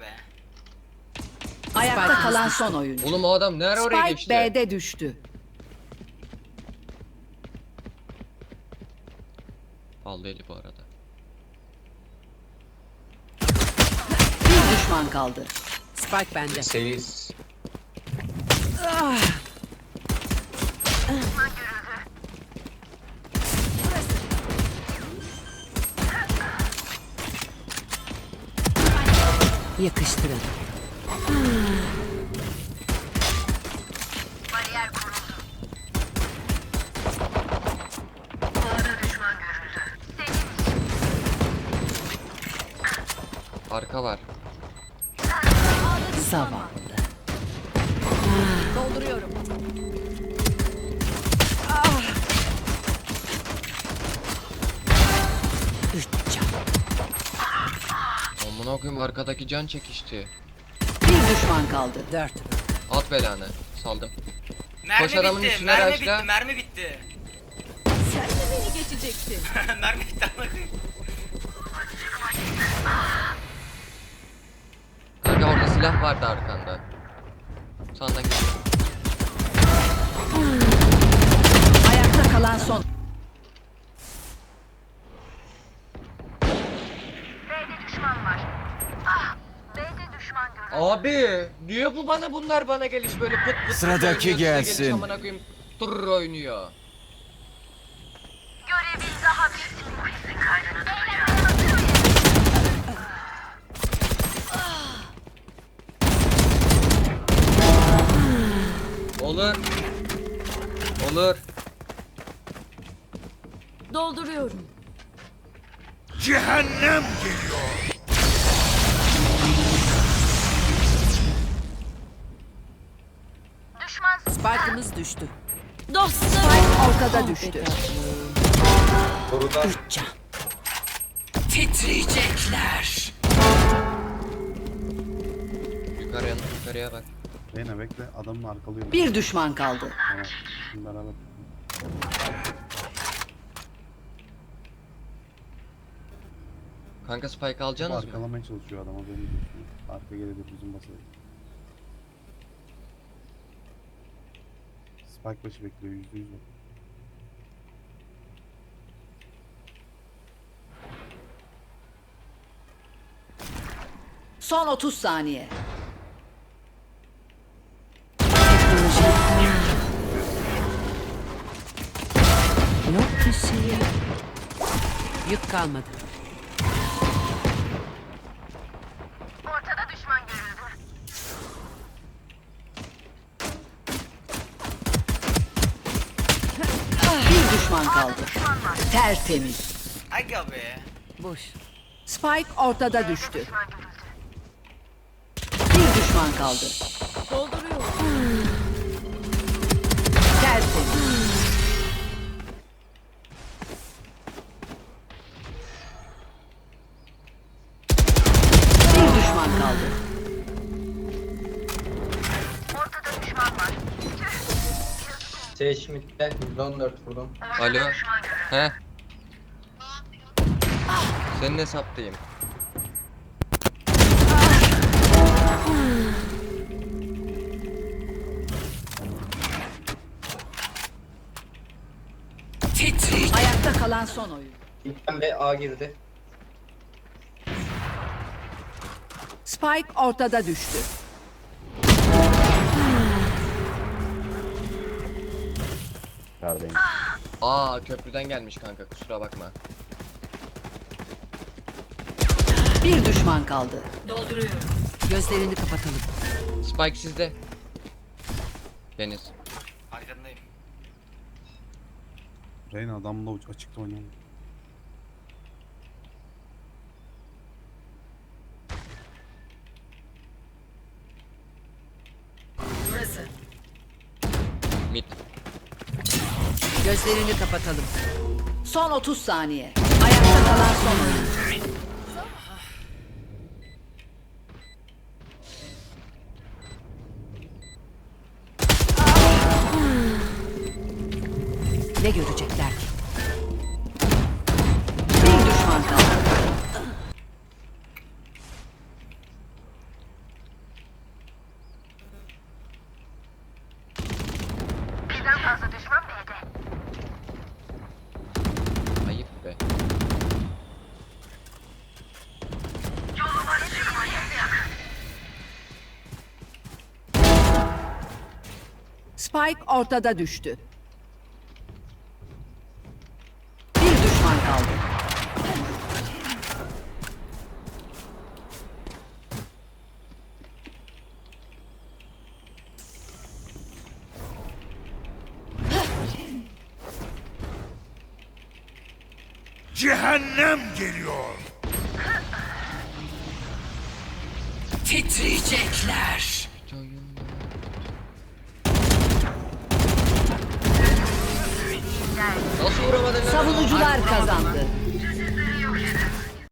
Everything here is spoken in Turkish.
Be. Ayakta kalan son oyuncu. Oğlum o adam nereye oraya Spike? B'de düştü. Aldı bu arada. Bir düşman kaldı. Spike bende. Seyiz. Ah. Yakıştırın. Arka var. Zavallı. Dolduruyorum. Amına koyayım arkadaki can çekişti. Bir düşman kaldı. Dört. At belanı. Saldım. Mermi Koş adamın bitti, üstüne mermi raşla. bitti, mermi bitti. Sen de beni geçecektin. mermi bitti amına koyayım. Kanka orada silah vardı arkanda. Sağdan gel. Ayakta kalan son. Abi niye bu bana bunlar bana geliş böyle pıt pıt Sıradaki pıt oynuyor, gelsin. Geliş, amına koyayım turr oynuyor. Olur. Olur. Dolduruyorum. Spike'ımız düştü. Dostlarım. Spike ortada düştü. Koruda Üç can. Titriyecekler. Yukarıya yukarıya bak. Reyna bekle adamı arkalıyorum. Bir düşman kaldı. Şimdi beraber. Kanka spike alacaksınız mı? Arkalamaya çalışıyor adam haberini. Arka gelebilir bizim basaya. Spike başı bekliyor yüzde yüz. Son 30 saniye. Yok bir şey. Yük kalmadı. Düşman kaldı. Tertemiz. Aga be. Boş. Spike ortada düştü. Bir düşman kaldı. Dolduruyorum. Tertemiz. Bir düşman kaldı. Seçmit'te 114 vurdum. Alo. He. Senin hesaptayım. Ayakta kalan son oyun. İlkten ve A girdi. Spike ortada düştü. Neredeyim? Aa köprüden gelmiş kanka kusura bakma. Bir düşman kaldı. Gözlerini kapatalım. Spike sizde. Deniz. Arkandayım. Reyna adamla uç açıkta oynuyor. Gözlerini kapatalım. Son 30 saniye. Ayakta kalan son oyun. Ne görecekler ki? Spike ortada düştü. Bir düşman kaldı. Cehennem geliyor. Titriyecekler. Nasıl vuramadın? Savunucular kazandı.